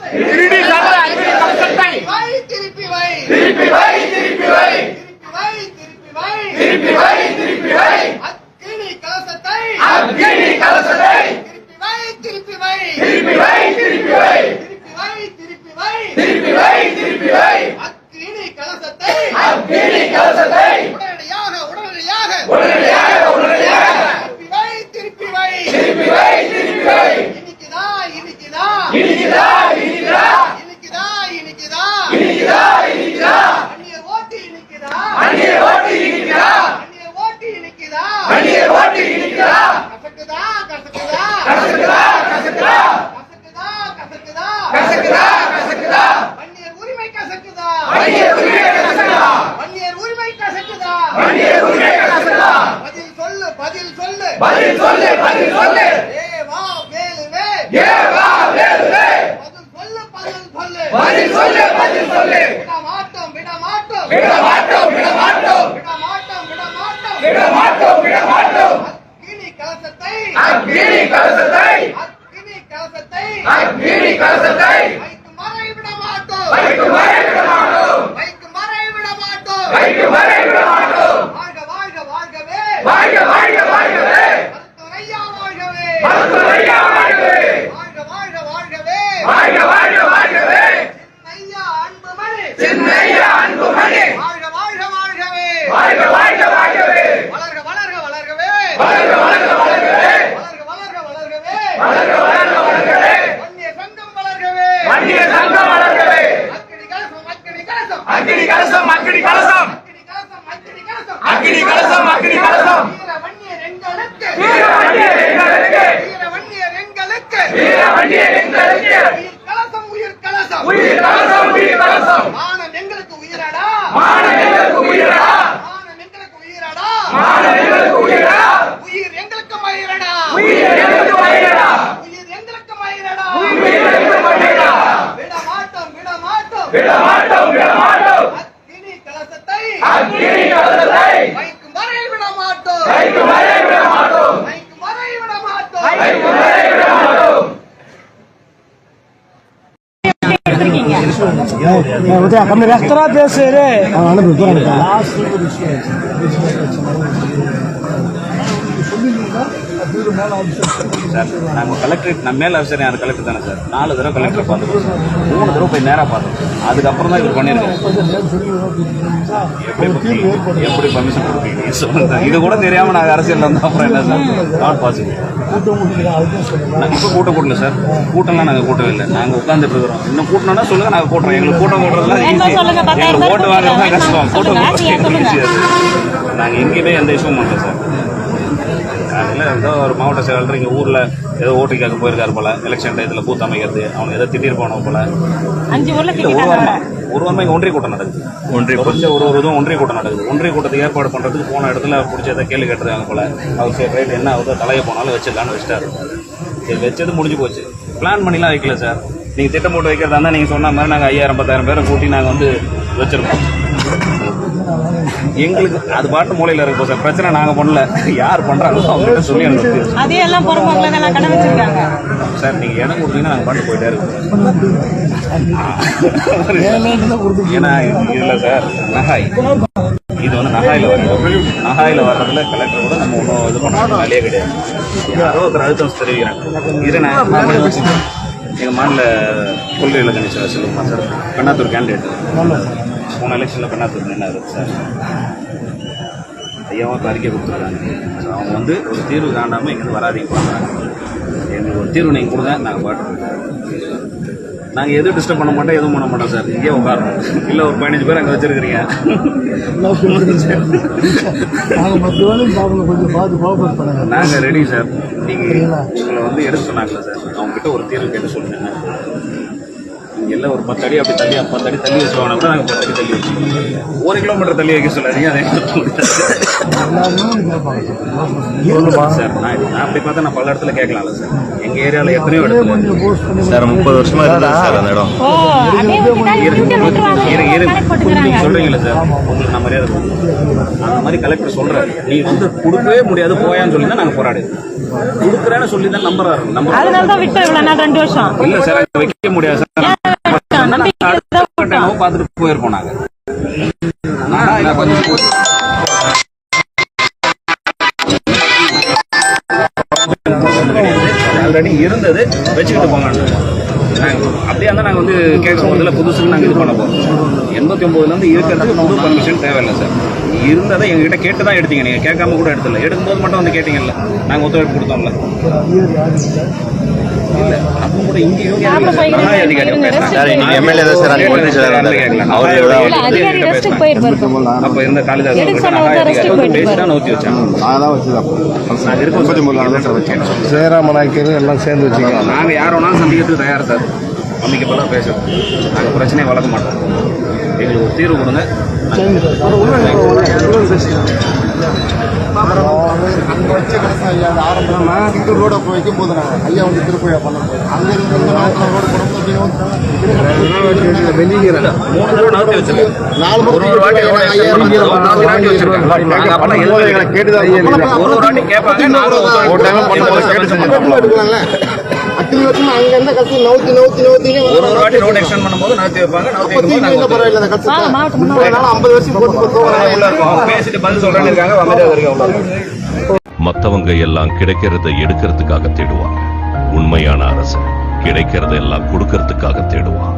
திருடி சாப்பிட அக்னி கலசத்தை வை திருப்பி வை. திருப்பி வை திருப்பி வை. திருப்பி வை திருப்பி வை. திருப்பி வை திருப்பி வை. அக்கினி கலசத்தை. அக்னி கலசத்தை. பதில் சொல்லு பதில் சொல்லு. ஏ வா வேலுவே ஏ வா வேலுவே பதில் சொல்லு பதில் சொல்லு. பதில் சொல்லு பதில் சொல்லு. வாழ்க வாழ்க வாழ்கவே. வாழ்க வாழ்க வாழ்கவே. சின்னையா விட மாட்டோம் விட மாட்டோம் கலசத்தை அக்னி கலசத்தை வைக்கும் வரை விட மாட்டோம் வைக்கு வரை விட மாட்டோம் வைக்கும் வரை விட மாட்டோம் வைக்கு வரை விட மாட்டோம் கம்மி கஷ்டமா பேசுறே சார் நாங்கள் கலெக்டரேட் நம்ம மேல் ஆஃபீஸர் யார் கலெக்டர் தானே சார். நாலு தடவை கலெக்டர் பார்த்துருக்கோம் மூணு தடவை போய் நேராக பார்த்தோம். அதுக்கப்புறம் தான் இவர் பண்ணியிருக்காரு. எப்படி பர்மிஷன் கொடுப்பீங்க? சொல்லுங்க. இது கூட தெரியாமல் நாங்கள் அரசியலில் வந்தோம். அப்புறம் என்ன சார்? நாட் பாசிபிள் இப்போ கூட்டம் கூட்டல சார். கூட்டம்லாம் நாங்கள் கூட்டவே இல்லை நாங்கள் உட்காந்துட்டு இருக்கிறோம். இன்னும் கூட்டணும்னா சொல்லுங்க நாங்கள் கூட்டுறோம். எங்களுக்கு கூட்டம் கூட்டுறதுலாம் ஈஸி எங்களுக்கு ஓட்டு வாங்குறது தான். கஷ்டம். கூட்டம் கூட்டுறது. ஈஸியாக நாங்கள் எங்கேயுமே எந்த இஷ்யூவும் பண்ணல சார். காலையில் ஏதோ ஒரு மாவட்ட செயலாளர் இங்கே ஊரில் ஏதோ ஓட்டு கேட்க போயிருக்காரு போல எலெக்ஷன் டயத்தில் பூத் அமைக்கிறது அவனுக்கு ஏதோ திடீர் போனோம் போல. அஞ்சு ஊர்ல இல்ல, ஒரு திட்டிட்டாங்க. வாரமா ஒரு வாரமா இங்கே ஒன்றிய கூட்டம் நடக்குது. ஒன்றிய குறைஞ்ச ஒரு ஒரு இதுவும் ஒன்றிய கூட்டம் நடக்குது. ஒன்றிய கூட்டத்துக்கு ஏற்பாடு பண்ணுறதுக்கு போன இடத்துல பிடிச்ச ஏதோ கேள்வி கேட்டுருக்காங்க போல. அவர் சரி ரைட் என்ன ஆகுதோ தலையை போனாலும் வச்சிடலான்னு வச்சிட்டாரு. சரி வச்சது முடிஞ்சு போச்சு. பிளான் பண்ணிலாம் வைக்கல சார். நீங்கள் திட்டம் போட்டு வைக்கிறதா இருந்தால் நீங்கள் சொன்ன மாதிரி நாங்கள் ஐயாயிரம் பத்தாயிரம் பேரை கூட்டி நாங்கள் வந்து வச்சிருக்கோம். எங்களுக்கு அது பாட்டு மூலையில் இருக்கும் சார். பிரச்சனை நாங்கள் பண்ணல. யார் பண்ணுறாங்களோ அவங்ககிட்ட சொல்லி அனுப்பி அதே எல்லாம் பொறுப்பாங்கள? எல்லாம் கடை வச்சிருக்காங்க. சார் நீங்கள் இடம் கொடுத்தீங்கன்னா நாங்கள் பாட்டு போயிட்டே இருக்கோம். ஏன்னா இல்லை சார் நகாய். இது வந்து நகாயில் வருது நகாயில் வர்றதுல கலெக்டர் கூட நம்ம ஒன்றும் இது பண்ண வேலையே கிடையாது. யாரோ ஒருத்தர் அழுத்தம் தெரிவிக்கிறாங்க. இதை நான் எங்கள் மாநில கொள்கை கணேசன் சொல்லுமா சார். பெண்ணாத்தூர் கேண்டிடேட் போன எலெக்ஷனில் பெண்ணாத்தூர் நின்னாரு சார். ஐயாவும் இப்போ அறிக்கை கொடுத்துருக்காங்க. ஸோ அவங்க வந்து ஒரு தீர்வு காண்டாமல் இங்கேருந்து வராதீங்க. பண்ணுறாங்க எங்களுக்கு ஒரு தீர்வு நீங்கள் கொடுங்க நாங்கள் பாட்டு நாங்கள் எதுவும் டிஸ்டர்ப் பண்ண மாட்டோம் எதுவும் பண்ண மாட்டோம் சார். இங்கே உட்காரணும். இல்லை ஒரு பதினஞ்சு பேர் அங்கே வச்சிருக்கிறீங்க. நாங்கள் ரெடி சார். நீங்கள் உங்களை வந்து எடுக்க சொன்னாங்களே சார்? அவங்ககிட்ட ஒரு தீர்வு கேட்டு சொல்லுங்க. என்ன இங்கே எல்லாம் ஒரு பத்து அடி அப்படி தள்ளி பத்து அடி தள்ளி வச்சுருவாங்க கூட நாங்கள் பத்து அடி தள்ளி வச்சுக்கோங்க ஒரு கிலோமீட்டர் தள்ளி வைக்க சொல்லாதீங்க அதே சார் நான் நான் அப்படி பார்த்தா நான் பல இடத்துல கேட்கலாம்ல சார். எங்கள் ஏரியாவில் எத்தனையோ இடத்துல சார் முப்பது வருஷமா இருந்தது சார் அந்த இடம். சொல்றீங்களா சார். உங்களுக்கு நான் மரியாதை. அந்த மாதிரி கலெக்டர் சொல்றாரு. நீ வந்து கொடுக்கவே முடியாது போயான்னு சொல்லி தான் நாங்க போராடு கொடுக்குறேன்னு சொல்லி தான் நம்புறாரு. நம்புறாரு அதனால தான் விட்டு ரெண்டு வருஷம். இல்ல சார் வைக்க முடியாது சார். பார்த்துட்டு போயிருப்போம் நாங்க. ஆல்ரெடி இருந்தது வச்சுக்கிட்டு போங்க அப்படியே இருந்தால் நாங்கள் வந்து கேட்குறோம் இதில் புதுசுக்கு நாங்கள் இது பண்ண போகிறோம் எண்பத்தி ஒம்போதுலேருந்து இருக்கிறதுக்கு புது பர்மிஷன் தேவையில்லை சார். இருந்ததை எங்ககிட்ட கேட்டு தான் எடுத்தீங்க. நீங்கள் கேட்காம கூட எடுத்துல எடுக்கும்போது மட்டும் வந்து கேட்டீங்கல்ல. நாங்கள் ஒத்துழைப்பு கொடுத்தோம்ல. இல்லை. அப்போ கூட இங்கே அப்ப இருந்த தான் நோக்கி வச்சாங்க. அதெல்லாம் வச்சுதான் நாங்கள் இருக்கோம் முப்பத்தி மூணு நாள் தான் சார் வச்சேன் சேராம நாய்க்கிறது எல்லாம் சேர்ந்து வச்சுக்கலாம் நாங்கள் யார் வேணாலும் சந்திக்கிறதுக்கு தயார் சார். அமைக்கப்பெல்லாம் பேசுறோம் நாங்கள் பிரச்சனையை வளர்க்க மாட்டோம். எங்களுக்கு ஒரு தீர்வு கொடுங்க. கடைசி ஐயா. அது ஆரம்பம்னா இந்த ரோட போய் வைக்கும் போது நாங்கள் ஐயா வந்து திருப்பதியா பண்ண போய் அங்க இருந்து நேரத்தில் ரோடு போடும்போது. கேட்டுதான் அங்க இருந்த கட்சி நவுத்தி நவுத்தி நவுத்தி. ஒரு ஒரு வாட்டி ரோடு எக்ஸ்டெண்ட் பண்ணும்போது நகர்த்தி வைப்பாங்க நகர்த்தி வைக்கும்போது நாங்கள் பரவாயில்ல அந்த கட்சி வாங்க, மாவட்ட முன்னாடி. அதனால ஐம்பது வருஷம் போட்டு போட்டு உள்ள இருக்கோம் பேசிட்டு பதில் சொல்றேன்னு இருக்காங்க அமைதியாக இருக்காங்க மத்தவங்க எல்லாம் கிடைக்கிறத எடுக்கிறதுக்காக தேடுவாங்க. உண்மையான அரசு கிடைக்கிறத எல்லாம் கொடுக்கறதுக்காக தேடுவான்.